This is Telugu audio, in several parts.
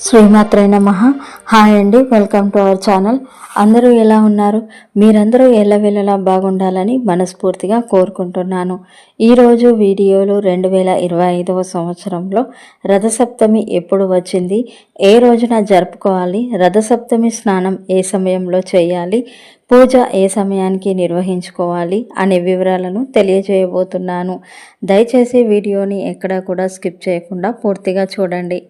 శ్రీమాత్రే నమ. హాయ్ అండి వెల్కమ్ టు అవర్ ఛానల్. అందరూ ఎలా ఉన్నారు? మీరందరూ ఎల్లవేళలా బాగుండాలని మనస్ఫూర్తిగా కోరుకుంటున్నాను. ఈరోజు వీడియోలో రెండు వేల ఇరవై ఐదవ సంవత్సరంలో రథసప్తమి ఎప్పుడు వచ్చింది? ఏ రోజున జరుపుకోవాలి? రథసప్తమి స్నానం ఏ సమయంలో చేయాలి? పూజ ఏ సమయానికి నిర్వహించుకోవాలి? అనే వివరాలను తెలియజేయబోతున్నాను. దయచేసి వీడియోని ఎక్కడా కూడా స్కిప్ చేయకుండా పూర్తిగా చూడండి.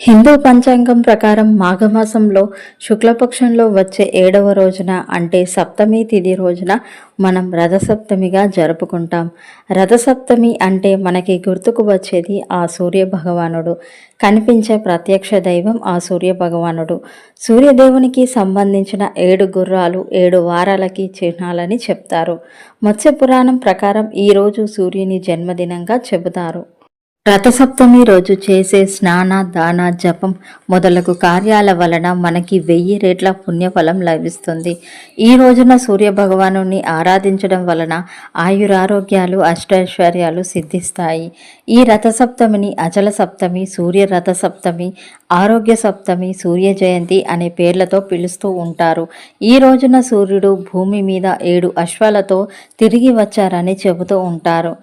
హిందూ పంచాంగం ప్రకారం మాఘమాసంలో శుక్లపక్షంలో వచ్చే ఏడవ రోజున అంటే సప్తమి తిథి రోజున మనం రథసప్తమిగా జరుపుకుంటాం. రథసప్తమి అంటే మనకి గుర్తుకు వచ్చేది ఆ సూర్య భగవానుడు కనిపించే ప్రత్యక్ష దైవం ఆ సూర్య భగవానుడు సూర్యదేవునికి సంబంధించిన ఏడు గుర్రాలు ఏడు వారాలకి చిహ్నాలని చెప్తారు. మత్స్య పురాణం ప్రకారం ఈరోజు సూర్యుని జన్మదినంగా చెబుతారు. రథసప్తమి రోజు చేసే స్నాన దాన జపం మొదలగు కార్యాల వలన మనకి వెయ్యి రేట్ల పుణ్యఫలం లభిస్తుంది. ఈ రోజున సూర్య భగవాను ఆరాధించడం వలన ఆయురారోగ్యాలు అష్టైశ్వర్యాలు సిద్ధిస్తాయి. ఈ రథసప్తమిని అచల సప్తమి సూర్య రథసప్తమి ఆరోగ్య సప్తమి సూర్య జయంతి అనే పేర్లతో పిలుస్తూ ఉంటారు. ఈ రోజున సూర్యుడు భూమి మీద ఏడు అశ్వాలతో తిరిగి వచ్చారని చెబుతూ ఉంటారు.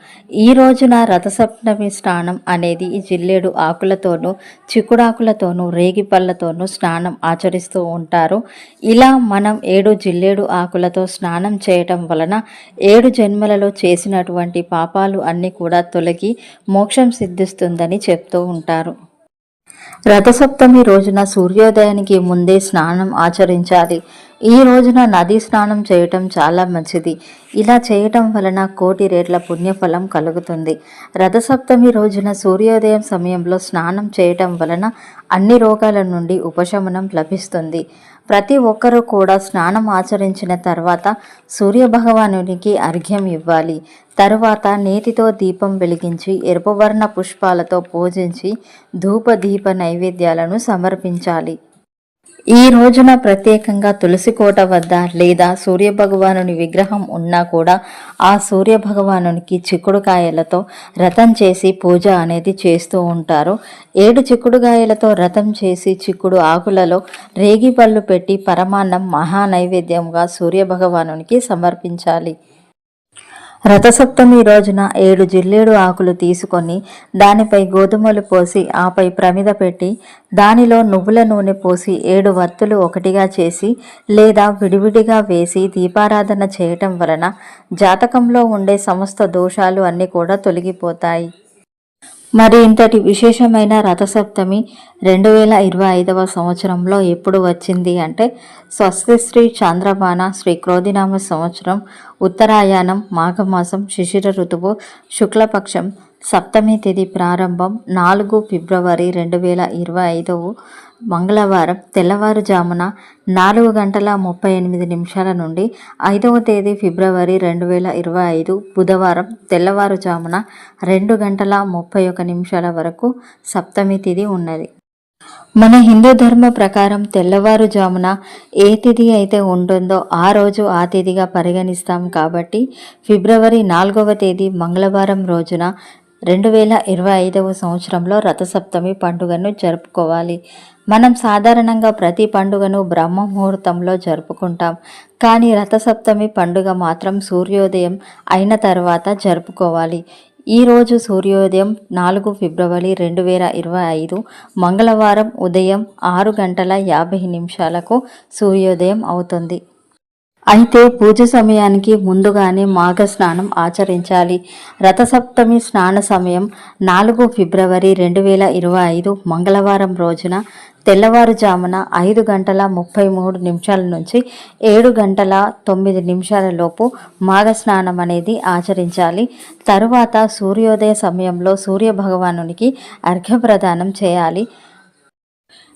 ఈ రోజున రథసప్తమి స్నానం అనేది ఈ జిల్లేడు ఆకులతోనూ చిక్కుడాకులతోనూ రేగిపళ్ళతోనూ స్నానం ఆచరిస్తూ ఉంటారు. ఇలా మనం ఏడు జిల్లేడు ఆకులతో స్నానం చేయటం వలన ఏడు జన్మలలో చేసినటువంటి పాపాలు అన్నీ కూడా తొలగి మోక్షం సిద్ధిస్తుందని చెప్తూ ఉంటారు. రథసప్తమి రోజున సూర్యోదయానికి ముందే స్నానం ఆచరించాలి. ఈ రోజున నదీ స్నానం చేయటం చాలా మంచిది. ఇలా చేయటం వలన కోటి రేట్ల పుణ్యఫలం కలుగుతుంది. రథసప్తమి రోజున సూర్యోదయం సమయంలో స్నానం చేయటం వలన అన్ని రోగాల నుండి ఉపశమనం లభిస్తుంది. ప్రతి ఒక్కరూ కూడా స్నానం ఆచరించిన తర్వాత సూర్యభగవానునికి అర్ఘ్యం ఇవ్వాలి. తరువాత నేతితో దీపం వెలిగించి ఎరుపవర్ణ పుష్పాలతో పూజించి ధూప దీప నైవేద్యాలను సమర్పించాలి. ఈ రోజున ప్రత్యేకంగా తులసి కోట వద్ద లేదా సూర్య భగవానుని విగ్రహం ఉన్నా కూడా ఆ సూర్య భగవానునికి చిక్కుడుకాయలతో రథం చేసి పూజ అనేది చేస్తూ ఉంటారు. ఏడు చిక్కుడుకాయలతో రథం చేసి చిక్కుడు ఆకులలో రేగి పళ్ళు పెట్టి పరమాన్నం మహా నైవేద్యంగా సూర్య భగవానునికి సమర్పించాలి. రథసప్తమి రోజున ఏడు జిల్లేడు ఆకులు తీసుకొని దానిపై గోధుమలు పోసి ఆపై ప్రమిద పెట్టి దానిలో నువ్వుల నూనె పోసి ఏడు వత్తులు ఒకటిగా చేసి లేదా విడివిడిగా వేసి దీపారాధన చేయటం వలన జాతకంలో ఉండే సమస్త దోషాలు అన్నీ కూడా తొలగిపోతాయి. మరి ఇంతటి విశేషమైన రథసప్తమి రెండు వేల ఇరవై ఐదవ సంవత్సరంలో ఎప్పుడు వచ్చింది అంటే స్వస్తి శ్రీ శ్రీ క్రోధినామ సంవత్సరం ఉత్తరాయణం మాఘమాసం శిశిర ఋతువు శుక్లపక్షం సప్తమి తేదీ ప్రారంభం నాలుగు ఫిబ్రవరి రెండు వేల ఇరవై ఐదవ మంగళవారం తెల్లవారుజామున నాలుగు గంటల ముప్పై ఎనిమిది నిమిషాల నుండి ఐదవ తేదీ ఫిబ్రవరి రెండు వేల ఇరవై ఐదు బుధవారం తెల్లవారుజామున రెండు గంటల ముప్పై ఒక నిమిషాల వరకు సప్తమి తిథి ఉన్నది. మన హిందూ ధర్మ ప్రకారం తెల్లవారుజామున ఏ తిథి అయితే ఉంటుందో ఆ రోజు ఆ తిథిగా పరిగణిస్తాం కాబట్టి ఫిబ్రవరి నాలుగవ తేదీ మంగళవారం రోజున రెండు వేల ఇరవై ఐదవ సంవత్సరంలో రథసప్తమి పండుగను జరుపుకోవాలి. మనం సాధారణంగా ప్రతి పండుగను బ్రహ్మ ముహూర్తంలో జరుపుకుంటాం. కానీ రథసప్తమి పండుగ మాత్రం సూర్యోదయం అయిన తర్వాత జరుపుకోవాలి. ఈరోజు సూర్యోదయం నాలుగు ఫిబ్రవరి రెండు వేల ఇరవై ఐదు మంగళవారం ఉదయం ఆరు గంటల యాభై నిమిషాలకు సూర్యోదయం అవుతుంది. అయితే పూజ సమయానికి ముందుగానే మాఘ స్నానం ఆచరించాలి. రథసప్తమి స్నాన సమయం నాలుగు ఫిబ్రవరి రెండు వేల ఇరవై ఐదు మంగళవారం రోజున తెల్లవారుజామున ఐదు గంటల ముప్పై మూడు నిమిషాల నుంచి ఏడు గంటల తొమ్మిది నిమిషాల లోపు మాఘ స్నానం అనేది ఆచరించాలి. తరువాత సూర్యోదయ సమయంలో సూర్య భగవానునికి అర్ఘ్యప్రదానం చేయాలి.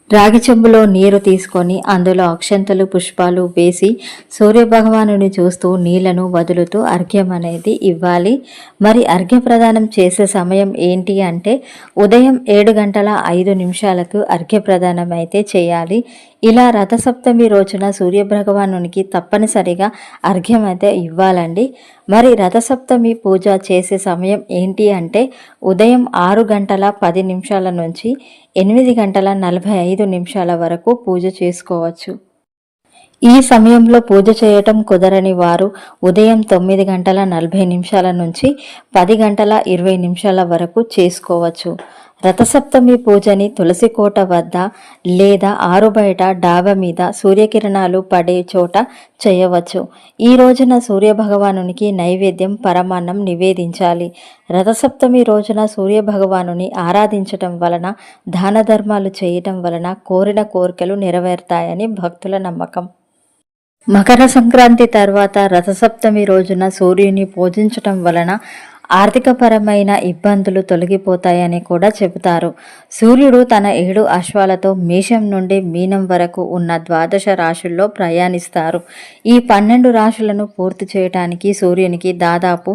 రాగి చెంబులో నీరు తీసుకొని అందులో అక్షంతలు పుష్పాలు వేసి సూర్యభగవానుని చూస్తూ నీళ్ళను వదులుతూ అర్ఘ్యం అనేది ఇవ్వాలి. మరి అర్ఘ్య ప్రదానం చేసే సమయం ఏంటి అంటే ఉదయం ఏడు గంటల ఐదు నిమిషాలకు అర్ఘ్య ప్రదానం అయితే చేయాలి. ఇలా రథసప్తమి రోజున సూర్యభగవానునికి తప్పనిసరిగా అర్ఘ్యం అయితే ఇవ్వాలండి. మరి రథసప్తమి పూజ చేసే సమయం ఏంటి అంటే ఉదయం ఆరు గంటల పది నిమిషాల నుంచి ఎనిమిది గంటల నలభై ఐదు నిమిషాల వరకు పూజ చేసుకోవచ్చు. ఈ సమయంలో పూజ చేయటం కుదరని వారు ఉదయం తొమ్మిది గంటల నలభై నిమిషాల నుంచి పది గంటల ఇరవై నిమిషాల వరకు చేసుకోవచ్చు. రథసప్తమి పూజని తులసి కోట వద్ద లేదా ఆరుబయట డాబా మీద సూర్యకిరణాలు పడే చోట చేయవచ్చు. ఈ రోజున సూర్యభగవానునికి నైవేద్యం పరమాన్నం నివేదించాలి. రథసప్తమి రోజున సూర్యభగవానుని ఆరాధించటం వలన దాన ధర్మాలు చేయటం వలన కోరిన కోరికలు నెరవేరుతాయని భక్తుల నమ్మకం. మకర సంక్రాంతి తర్వాత రథసప్తమి రోజున సూర్యుని పూజించటం వలన ఆర్థికపరమైన ఇబ్బందులు తొలగిపోతాయని కూడా చెబుతారు. సూర్యుడు తన ఏడు అశ్వాలతో మేషం నుండి మీనం వరకు ఉన్న ద్వాదశ రాశుల్లో ప్రయాణిస్తారు. ఈ పన్నెండు రాశులను పూర్తి చేయటానికి సూర్యునికి దాదాపు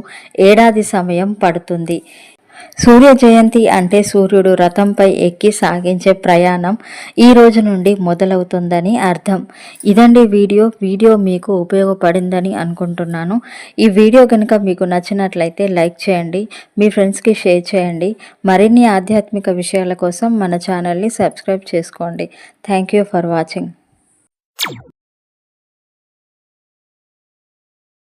ఏడాది సమయం పడుతుంది. సూర్య జయంతి అంటే సూర్యుడు రథంపై ఎక్కి సాగించే ప్రయాణం ఈ రోజు నుండి మొదలవుతుందని అర్థం. ఇదండి వీడియో. వీడియో మీకు ఉపయోగపడిందని అనుకుంటున్నాను. ఈ వీడియో కనుక మీకు నచ్చినట్లయితే లైక్ చేయండి మీ ఫ్రెండ్స్కి షేర్ చేయండి మరిన్ని ఆధ్యాత్మిక విషయాల కోసం మన ఛానల్ని సబ్స్క్రైబ్ చేసుకోండి. Thank you for watching.